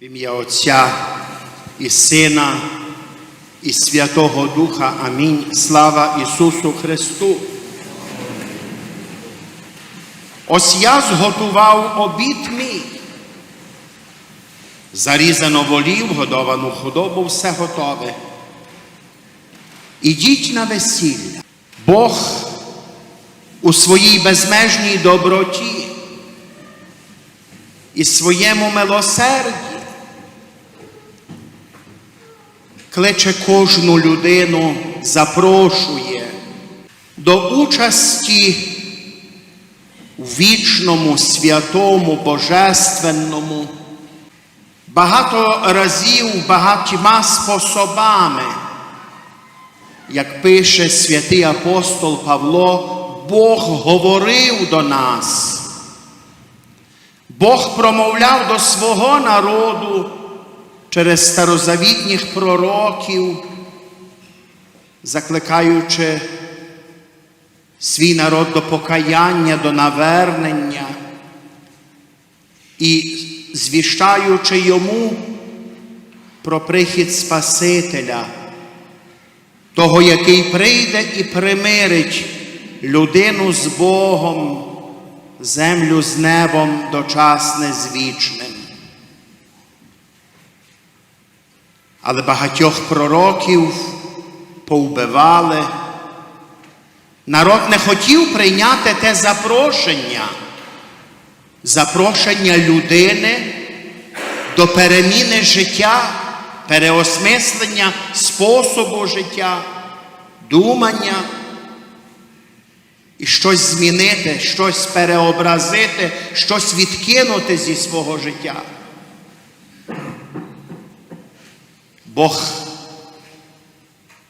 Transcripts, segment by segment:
В ім'я Отця і Сина, і Святого Духа. Амінь. Слава Ісусу Христу. Ось я зготував обід мій. Зарізано волів, годовану худобу, все готове. Ідіть на весілля. Бог у своїй безмежній доброті і своєму милосерді кличе кожну людину, запрошує до участі у вічному, святому, божественному, багато разів, багатьма способами, як пише святий апостол Павло, Бог говорив до нас. Бог промовляв до свого народу через старозавітніх пророків, закликаючи свій народ до покаяння, до навернення і звіщаючи йому про прихід Спасителя, того, який прийде і примирить людину з Богом, землю з небом дочасне з вічним. Але багатьох пророків повбивали. Народ не хотів прийняти те запрошення, запрошення людини до переміни життя, переосмислення способу життя, думання і щось змінити, щось переобразити, щось відкинути зі свого життя. Бог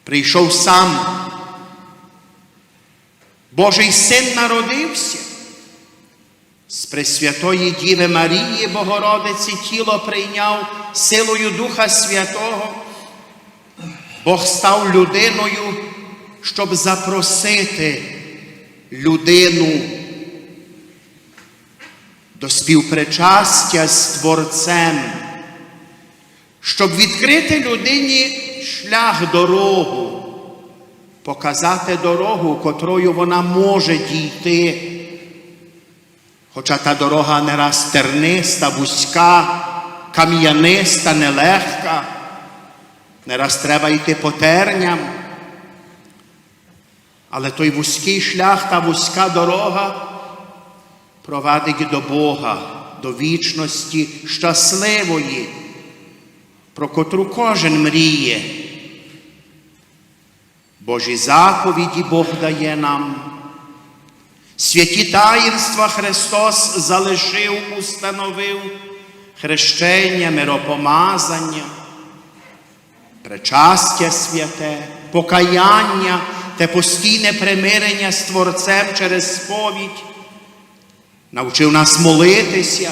прийшов сам. Божий син народився. З Пресвятої Діви Марії Богородиці тіло прийняв силою Духа Святого. Бог став людиною, щоб запросити людину до співпричастя з Творцем, щоб відкрити людині шлях дорогу, показати дорогу, котрою вона може дійти. Хоча та дорога не раз терниста, вузька, кам'яниста, нелегка, не раз треба йти по терням. Але той вузький шлях, та вузька дорога провадить до Бога, до вічності щасливої, про котру кожен мріє. Божі заповіді Бог дає нам. Святі таїнства Христос залишив, установив хрещення, миропомазання, причастя святе, покаяння те постійне примирення з Творцем через сповідь, навчив нас молитися,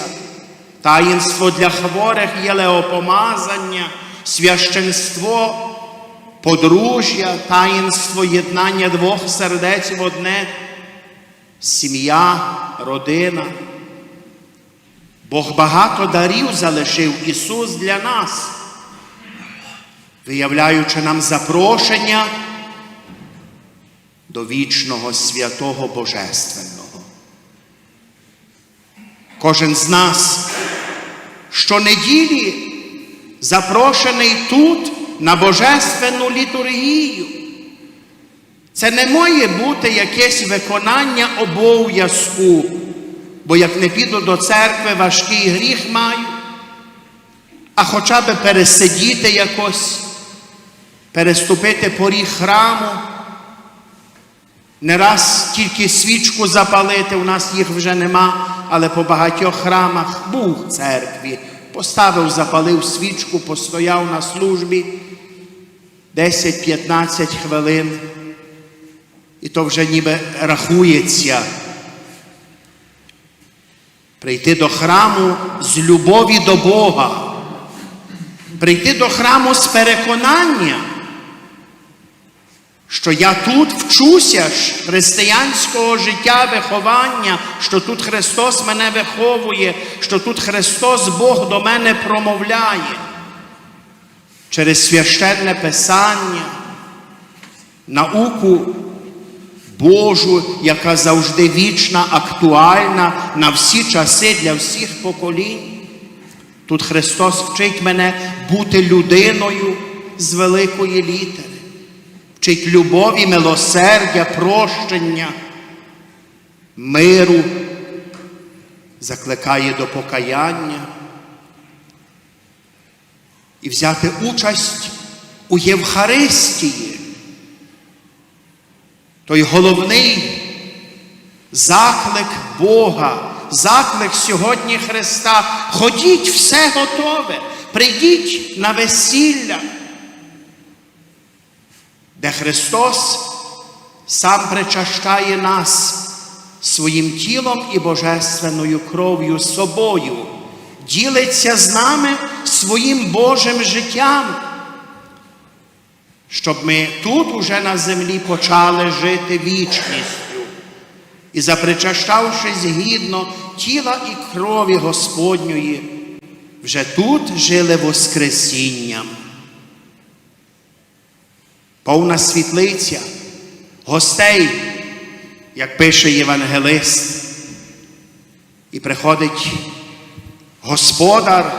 таїнство для хворих є леопомазання, священство, подружжя, таїнство єднання двох сердець в одне, сім'я, родина. Бог багато дарів залишив Ісус для нас, виявляючи нам запрошення до вічного святого Божественного. Кожен з нас щонеділі запрошений тут на Божественну літургію. Це не має бути якесь виконання обов'язку, бо як не піду до церкви, важкий гріх маю, а хоча б пересидіти якось, переступити поріг храму. Не раз тільки свічку запалити, у нас їх вже нема, але по багатьох храмах був в церкві. Поставив, запалив свічку, постояв на службі 10-15 хвилин. І то вже ніби рахується. Прийти до храму з любові до Бога, прийти до храму з переконання, що я тут вчуся ж християнського життя, виховання, що тут Христос мене виховує, що тут Христос Бог до мене промовляє через священне Писання, науку Божу, яка завжди вічна, актуальна на всі часи для всіх поколінь. Тут Христос вчить мене бути людиною з великої літери, вчить любові, милосердя, прощення, миру, закликає до покаяння і взяти участь у Євхаристії. Той головний заклик Бога, заклик сьогодні Христа. Ходіть, все готове, прийдіть на весілля, де Христос сам причащає нас своїм тілом і божественною кров'ю собою, ділиться з нами своїм Божим життям щоб ми тут уже на землі почали жити вічністю і, запричащавшись гідно тіла і крові Господньої, вже тут жили Воскресінням. Повна світлиця, гостей, як пише Євангелист, і приходить господар,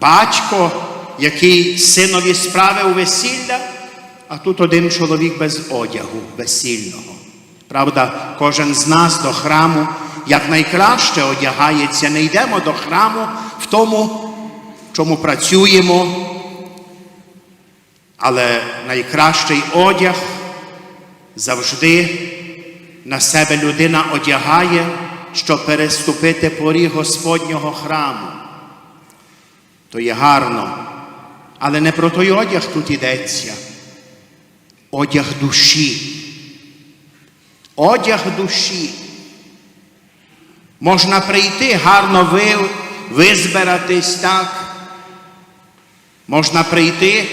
батько, який синові справив весілля, а тут один чоловік без одягу весільного. Правда, кожен з нас до храму якнайкраще одягається. Не йдемо до храму в тому, чому працюємо. Але найкращий одяг завжди на себе людина одягає, щоб переступити поріг Господнього храму. То є гарно. Але не про той одяг тут йдеться. Одяг душі. Одяг душі. Можна прийти, гарно ви, визбиратись так. Можна прийти,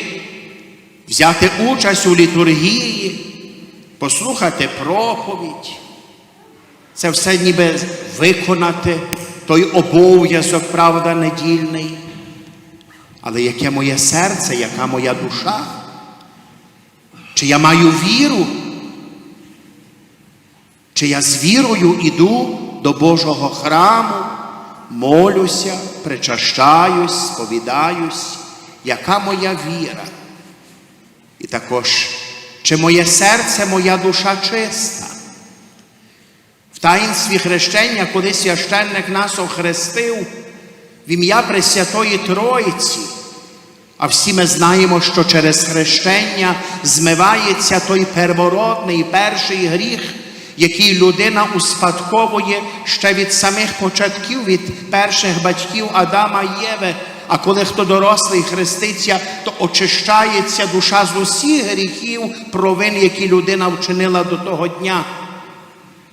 взяти участь у літургії, послухати проповідь. Це все ніби виконати той обов'язок, правда, недільний. Але яке моє серце, яка моя душа? Чи я маю віру? Чи я з вірою іду до Божого храму, молюся, причащаюсь, сповідаюсь, яка моя віра? Також, чи моє серце, моя душа чиста? В таїнстві хрещення, коли священник нас охрестив, в ім'я Пресвятої Троїці. А всі ми знаємо, що через хрещення змивається той первородний перший гріх, який людина успадковує ще від самих початків, від перших батьків Адама і Єви. А коли хто дорослий хреститься, то очищається душа з усіх гріхів, провин, які людина вчинила до того дня.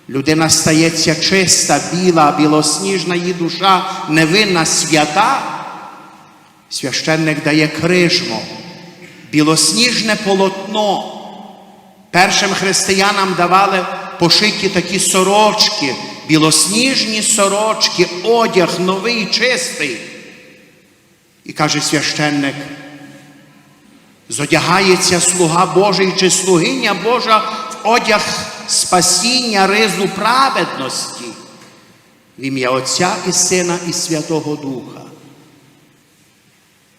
Людина стається чиста, біла, білосніжна її душа, невинна, свята. Священник дає крижмо, білосніжне полотно. Першим християнам давали пошиті такі сорочки, білосніжні сорочки, одяг новий, чистий. І каже священник, зодягається слуга Божий чи слугиня Божа в одяг спасіння, ризу праведності в ім'я Отця і Сина і Святого Духа.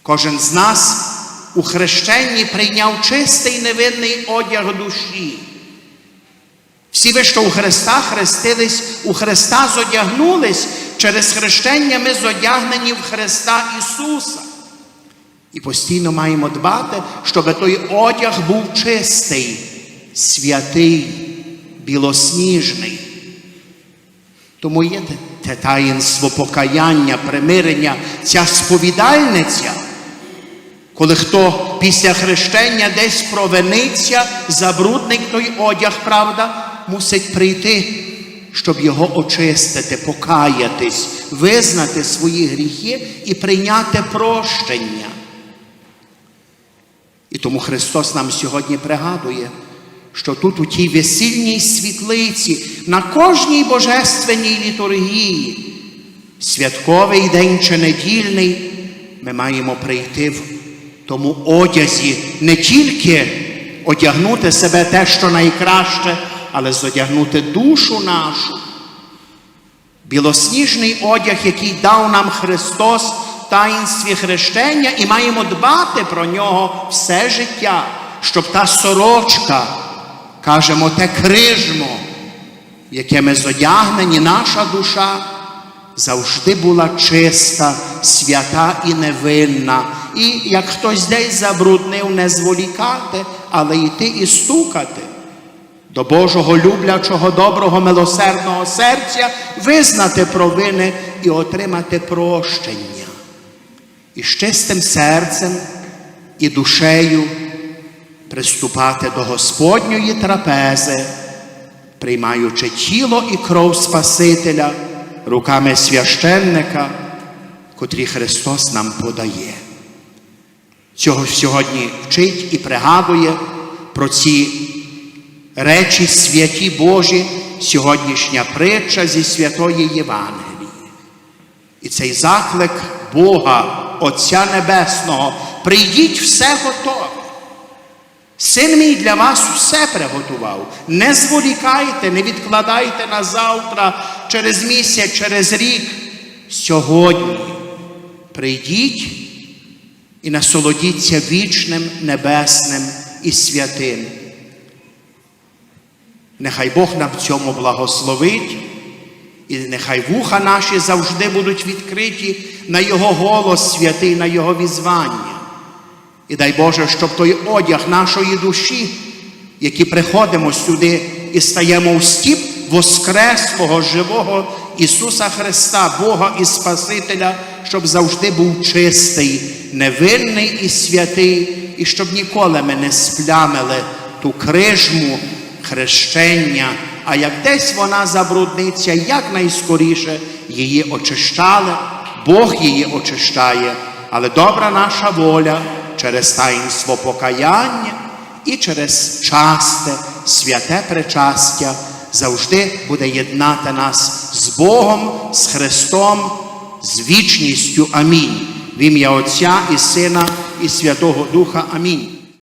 Кожен з нас у хрещенні прийняв чистий невинний одяг душі. Всі ви, що у Христа хрестились, у Христа зодягнулись, через хрещення ми зодягнені в Христа Ісуса. І постійно маємо дбати, щоб той одяг був чистий, святий, білосніжний. Тому є те, таїнство покаяння, примирення, ця сповідальниця, коли хто після хрещення десь провиниться, забруднить той одяг, правда, мусить прийти, щоб його очистити, покаятись, визнати свої гріхи і прийняти прощення. І тому Христос нам сьогодні пригадує, що тут у тій весільній світлиці, на кожній божественній літургії, святковий день чи недільний, ми маємо прийти в тому одязі не тільки одягнути себе те, що найкраще, але зодягнути душу нашу. Білосніжний одяг, який дав нам Христос в таїнстві хрещення, і маємо дбати про нього все життя, щоб та сорочка, кажемо, те крижмо, в яке ми зодягнені, наша душа, завжди була чиста, свята і невинна. І як хтось десь забруднив, не зволікати, але йти і стукати до Божого люблячого, доброго, милосердного серця визнати провини і отримати прощення. І з чистим серцем і душею приступати до Господньої трапези, приймаючи тіло і кров Спасителя руками священника, котрі Христос нам подає. Цього сьогодні вчить і пригадує про ці речі святі Божі, сьогоднішня притча зі святої Євангелії. І цей заклик Бога, Отця Небесного, прийдіть все готове. Син мій для вас все приготував. Не зволікайте, не відкладайте на завтра, через місяць, через рік. Сьогодні прийдіть і насолодіться вічним, небесним і святим. Нехай Бог нам в цьому благословить, і нехай вуха наші завжди будуть відкриті на Його голос святий, на Його візвання. І дай Боже, щоб той одяг нашої душі, які приходимо сюди і стаємо у стіп Воскреслого, живого Ісуса Христа, Бога і Спасителя, щоб завжди був чистий, невинний і святий, і щоб ніколи ми не сплямили ту крижму хрещення, а як десь вона забрудниться, якнайскоріше її очищали, Бог її очищає, але добра наша воля через таїнство покаяння і через часте, святе причастя завжди буде єднати нас з Богом, з Христом, з вічністю. Амінь. В ім'я Отця і Сина, і Святого Духа. Амінь.